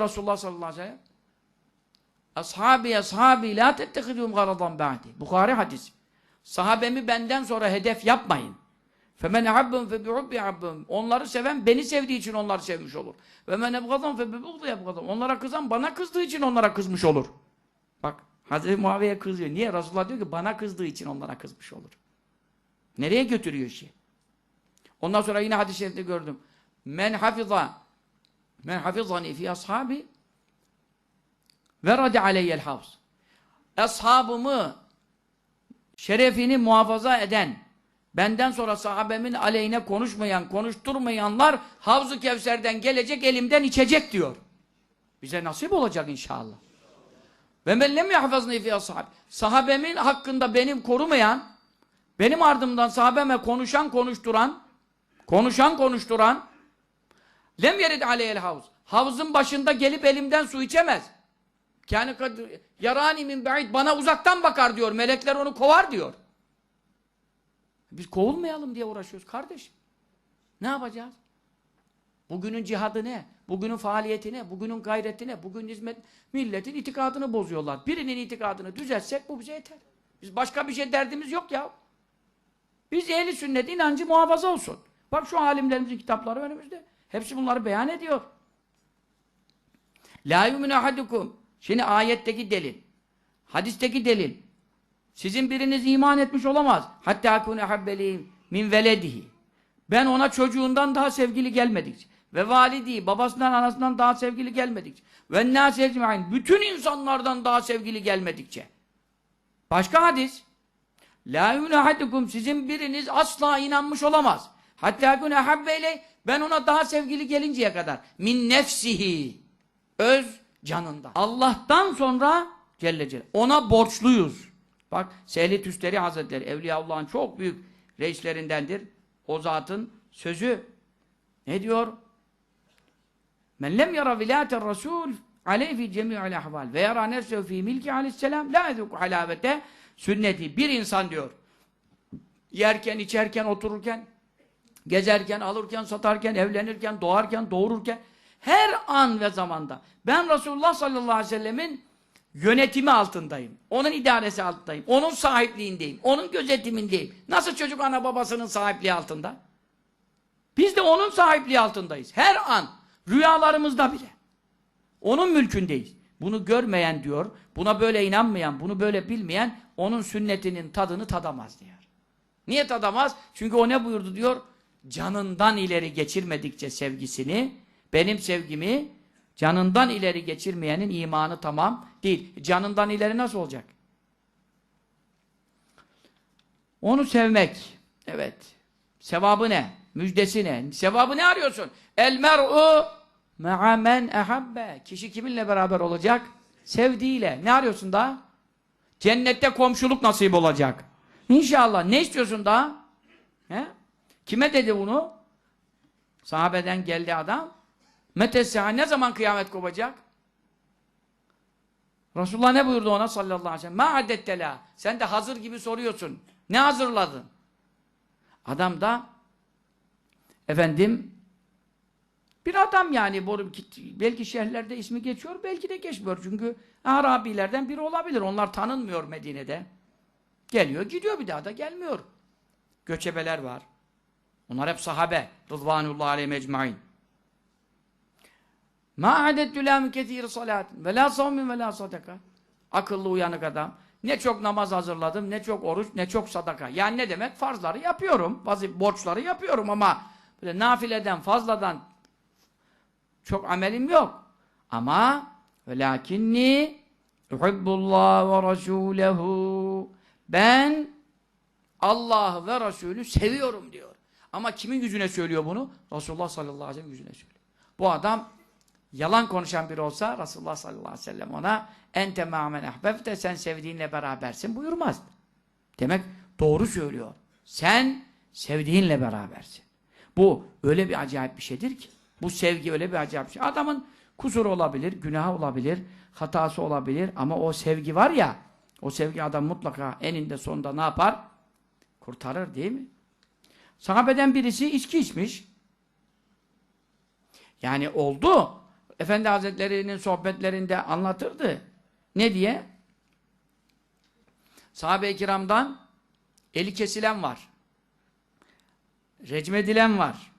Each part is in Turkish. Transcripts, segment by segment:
ki Resulullah sallallahu aleyhi ve sellem? Ashabi ashabi la tettehidûm garadan ba'di. Bukhari hadis. Sahabemi benden sonra hedef yapmayın. Femen ahabbum fe bi'ubbi ahabbum. Onları seven beni sevdiği için onları sevmiş olur. Ve men ebgadam fe bi'ubdi ebgadam. Onlara kızan bana kızdığı için onlara kızmış olur. Bak Hazreti Muaviye kızıyor. Niye? Resulullah diyor ki bana kızdığı için onlara kızmış olur. Nereye götürüyor işi? Ondan sonra yine hadis-i gördüm. Men hafiza men hafizani fi ashabi verade aleyyel havz. Ashabımı şerefini muhafaza eden benden sonra sahabemin aleyhine konuşmayan, konuşturmayanlar Havzu Kevser'den gelecek elimden içecek diyor. Bize nasip olacak inşallah. Ve men lem yahfazni fi ashab. Sahabemin hakkında benim korumayan, benim ardımdan sahabeme konuşan konuşturan, konuşan konuşturan lem yerid aleyhel havz. Havzın başında gelip elimden su içemez. Yani yarani min ba'id bana uzaktan bakar diyor. Melekler onu kovar diyor. Biz kovulmayalım diye uğraşıyoruz kardeşim. Ne yapacağız? Bugünün cihadı ne? Bugünün faaliyeti ne? Bugünün gayreti ne? Bugün hizmet milletin itikadını bozuyorlar. Birinin itikadını düzeltsek bu bize yeter. Biz başka bir şey derdimiz yok ya. Biz ehli sünnet inancı muhafaza olsun. Bak şu alimlerimizin kitapları önümüzde. Hepsi bunları beyan ediyor. La yu'minu ahadukum. Şimdi ayetteki delil. Hadisteki delil. Sizin biriniz iman etmiş olamaz. Hatta kune habbeliyim min veledihi. Ben ona çocuğundan daha sevgili gelmedikçe ve validi babasından anasından daha sevgili gelmedikçe ve nâs ecmaîn bütün insanlardan daha sevgili gelmedikçe. Başka hadis. La yunahadukum sizin biriniz asla inanmış olamaz. Hatta kune habbeyle ben ona daha sevgili gelinceye kadar min nefsihi öz canında. Allah'tan sonra Celle Celle. Ona borçluyuz. Bak Sehli Tüsteri Hazretleri Evliyaullah'ın çok büyük reislerindendir. O zatın sözü ne diyor? Men lem yara vilayete rasul aleyhi fi cemi'il ahval ve yara nefsehu fi milki aleyhisselam la ezuku halavete sünneti. Bir insan diyor yerken, içerken, otururken gezerken, alırken, satarken, evlenirken, doğarken, doğururken her an ve zamanda ben Resulullah sallallahu aleyhi ve sellemin yönetimi altındayım. Onun idaresi altındayım. Onun sahipliğindeyim. Onun gözetimindeyim. Nasıl çocuk ana babasının sahipliği altında? Biz de onun sahipliği altındayız. Her an. Rüyalarımızda bile. Onun mülkündeyiz. Bunu görmeyen diyor, buna böyle inanmayan, bunu böyle bilmeyen onun sünnetinin tadını tadamaz diyor. Niye tadamaz? Çünkü o ne buyurdu diyor? Canından ileri geçirmedikçe sevgisini, benim sevgimi canından ileri geçirmeyenin imanı tamam değil. Canından ileri nasıl olacak? Onu sevmek. Evet. Sevabı ne? Müjdesi ne? Sevabı ne arıyorsun? El mer'u me'a men ehabbe. Kişi kiminle beraber olacak? Sevdiğiyle. Ne arıyorsun daha? Cennette komşuluk nasip olacak. İnşallah. Ne istiyorsun daha? He? Kime dedi bunu? Sahabeden geldi adam. Metesseha ne zaman kıyamet kopacak? Resulullah ne buyurdu ona sallallahu aleyhi ve sellem? Ma adettela. Sen de hazır gibi soruyorsun. Ne hazırladın? Adam da efendim bir adam yani belki şehirlerde ismi geçiyor, belki de geçmiyor. Çünkü Arabilerden biri olabilir. Onlar tanınmıyor Medine'de. Geliyor, gidiyor bir daha da gelmiyor. Göçebeler var. Onlar hep sahabe. Rıdvanullah aleyhi mecmain. Ma adettü la mükethir salatin ve la savmin ve la sadaka. Akıllı uyanık adam. Ne çok namaz hazırladım, ne çok oruç, ne çok sadaka. Yani ne demek? Farzları yapıyorum. Bazı borçları yapıyorum ama böyle nafileden, fazladan çok amelim yok. Ama velakinni uhibbullah ve rasûlehu ben Allah ve Resulü seviyorum diyor. Ama kimin yüzüne söylüyor bunu? Resulullah sallallahu aleyhi ve sellem yüzüne söylüyor. Bu adam yalan konuşan biri olsa Resulullah sallallahu aleyhi ve sellem ona ente ma'men ahbebte sen sevdiğinle berabersin buyurmaz. Demek doğru söylüyor. Sen sevdiğinle berabersin. Bu öyle bir acayip bir şeydir ki. Bu sevgi öyle bir acayip bir şey. Adamın kusuru olabilir, günahı olabilir, hatası olabilir ama o sevgi var ya o sevgi adam mutlaka eninde sonunda ne yapar? Kurtarır değil mi? Sahabeden birisi içki içmiş. Yani oldu. Efendi Hazretleri'nin sohbetlerinde anlatırdı. Ne diye? Sahabe-i kiramdan eli kesilen var. Recmedilen var.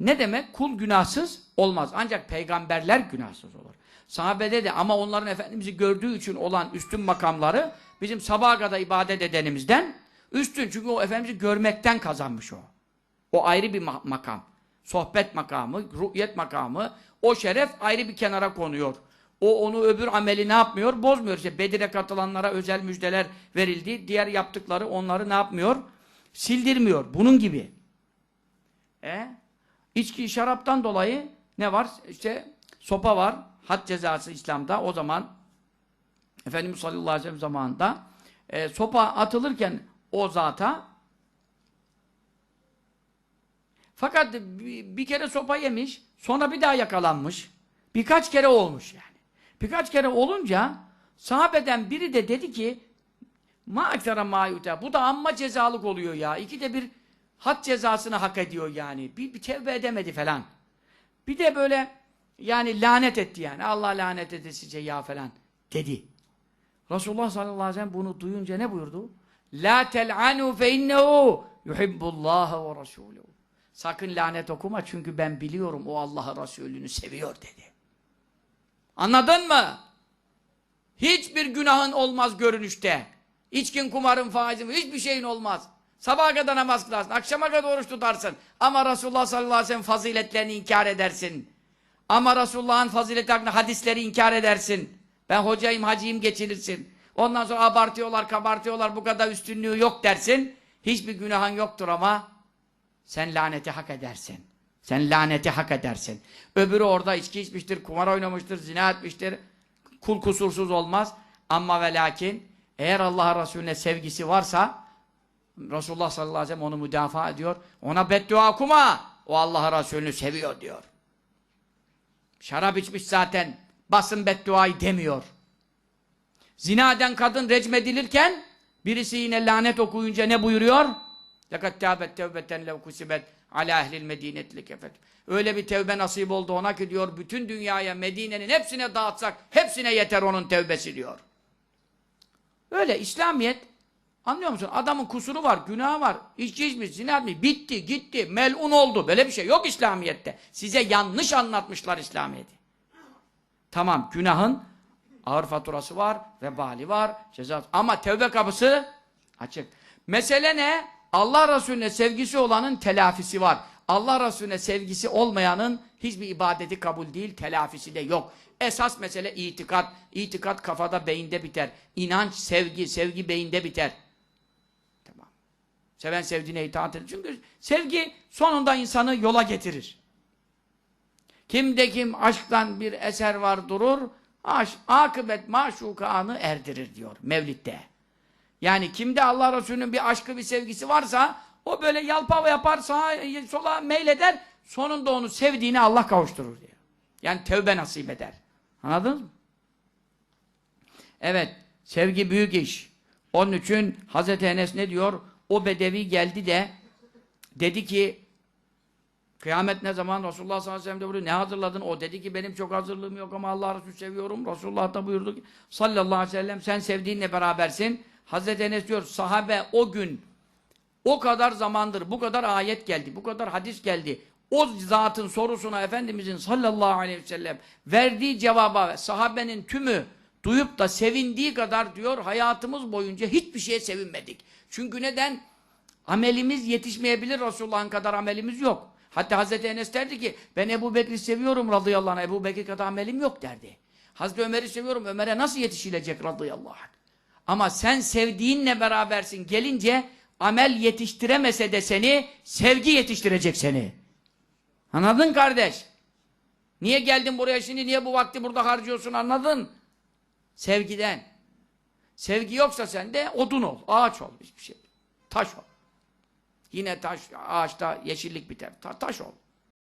Ne demek? Kul günahsız olmaz. Ancak peygamberler günahsız olur. Sahabede de ama onların Efendimiz'i gördüğü için olan üstün makamları bizim sabaha kadar ibadet edenimizden üstün. Çünkü o Efendimiz'i görmekten kazanmış o. O ayrı bir ma- makam. Sohbet makamı, ruhiyet makamı. O şeref ayrı bir kenara konuyor. O onu öbür ameli ne yapmıyor? Bozmuyor. İşte Bedir'e katılanlara özel müjdeler verildi. Diğer yaptıkları onları ne yapmıyor? Sildirmiyor. Bunun gibi. E? İçki, şaraptan dolayı ne var? İşte sopa var. Had cezası İslam'da. O zaman Efendimiz sallallahu aleyhi ve sellem zamanında e, sopa atılırken o zata fakat bir, kere sopa yemiş, sonra bir daha yakalanmış. Birkaç kere olmuş yani. Birkaç kere olunca sahabeden biri de dedi ki ma yuta. Bu da amma cezalık oluyor ya. İki de bir had cezasını hak ediyor yani. Bir, bir tevbe edemedi falan. Bir de böyle yani lanet etti yani. Allah lanet edesice ya falan dedi. Resulullah sallallahu aleyhi ve sellem bunu duyunca ne buyurdu? La tel'anu fe innehu yuhibbullaha ve rasuluhu. Sakın lanet okuma çünkü ben biliyorum o Allah'ı Resulünü seviyor dedi. Anladın mı? Hiçbir günahın olmaz görünüşte. İçkin, kumarın, faizin, hiçbir şeyin olmaz. Sabaha kadar namaz kılarsın, akşama kadar oruç tutarsın. Ama Resulullah sallallahu aleyhi ve sellem faziletlerini inkar edersin. Ama Resulullah'ın fazileti hakkında hadisleri inkar edersin. Ben hocayım, hacıyım geçirirsin. Ondan sonra abartıyorlar, kabartıyorlar, bu kadar üstünlüğü yok dersin. Hiçbir günahın yoktur ama sen laneti hak edersin. Sen laneti hak edersin. Öbürü orada içki içmiştir, kumar oynamıştır, zina etmiştir. Kul kusursuz olmaz. Ama ve lakin eğer Allah Resulüne sevgisi varsa Resulullah sallallahu aleyhi ve sellem onu müdafaa ediyor. Ona beddua okuma. O Allah Resulünü seviyor diyor. Şarap içmiş zaten. Basın bedduayı demiyor. Zina eden kadın recmedilirken birisi yine lanet okuyunca ne buyuruyor? Lekat tâbet tevbeten lev kusibet ala ehlil medinetli kefet. Öyle bir tevbe nasip oldu ona ki diyor bütün dünyaya Medine'nin hepsine dağıtsak hepsine yeter onun tevbesi diyor. Öyle İslamiyet anlıyor musun? Adamın kusuru var, günahı var. İçki içmiş, zina etmiş. Bitti, gitti, melun oldu. Böyle bir şey yok İslamiyet'te. Size yanlış anlatmışlar İslamiyet'i. Tamam günahın ağır faturası var, vebali var, cezası. Ama tevbe kapısı açık. Mesele ne? Allah Resulüne sevgisi olanın telafisi var. Allah Resulüne sevgisi olmayanın hiçbir ibadeti kabul değil, telafisi de yok. Esas mesele itikat. İtikat kafada, beyinde biter. İnanç, sevgi, sevgi beyinde biter. Tamam. Seven sevdiğine itaat eder. Çünkü sevgi sonunda insanı yola getirir. Kimde kim aşktan bir eser var durur, aş, akıbet maşukanı erdirir diyor Mevlid'de. Yani kimde Allah Resulü'nün bir aşkı bir sevgisi varsa o böyle yalpava yapar sağa sola meyleder sonunda onu sevdiğini Allah kavuşturur diyor. Yani tevbe nasip eder. Anladınız mı? Evet. Sevgi büyük iş. Onun için Hazreti Enes ne diyor? O bedevi geldi de dedi ki kıyamet ne zaman? Resulullah sallallahu aleyhi ve sellem de buyuruyor. Ne hazırladın? O dedi ki benim çok hazırlığım yok ama Allah Resulü seviyorum. Resulullah da buyurdu ki sallallahu aleyhi ve sellem sen sevdiğinle berabersin. Hazreti Enes diyor sahabe o gün o kadar zamandır bu kadar ayet geldi, bu kadar hadis geldi. O zatın sorusuna Efendimizin sallallahu aleyhi ve sellem verdiği cevaba sahabenin tümü duyup da sevindiği kadar diyor hayatımız boyunca hiçbir şeye sevinmedik. Çünkü neden? Amelimiz yetişmeyebilir Resulullah'ın kadar amelimiz yok. Hatta Hazreti Enes derdi ki ben Ebu Bekir'i seviyorum radıyallahu anh. Ebu Bekir kadar amelim yok derdi. Hazreti Ömer'i seviyorum. Ömer'e nasıl yetişilecek radıyallahu anh? Ama sen sevdiğinle berabersin. Gelince amel yetiştiremese de seni, sevgi yetiştirecek seni. Anladın kardeş? Niye geldin buraya şimdi, niye bu vakti burada harcıyorsun anladın? Sevgiden. Sevgi yoksa sende odun ol, ağaç ol, hiçbir şey. Taş ol. Yine taş, ağaçta yeşillik biter. Ta taş ol.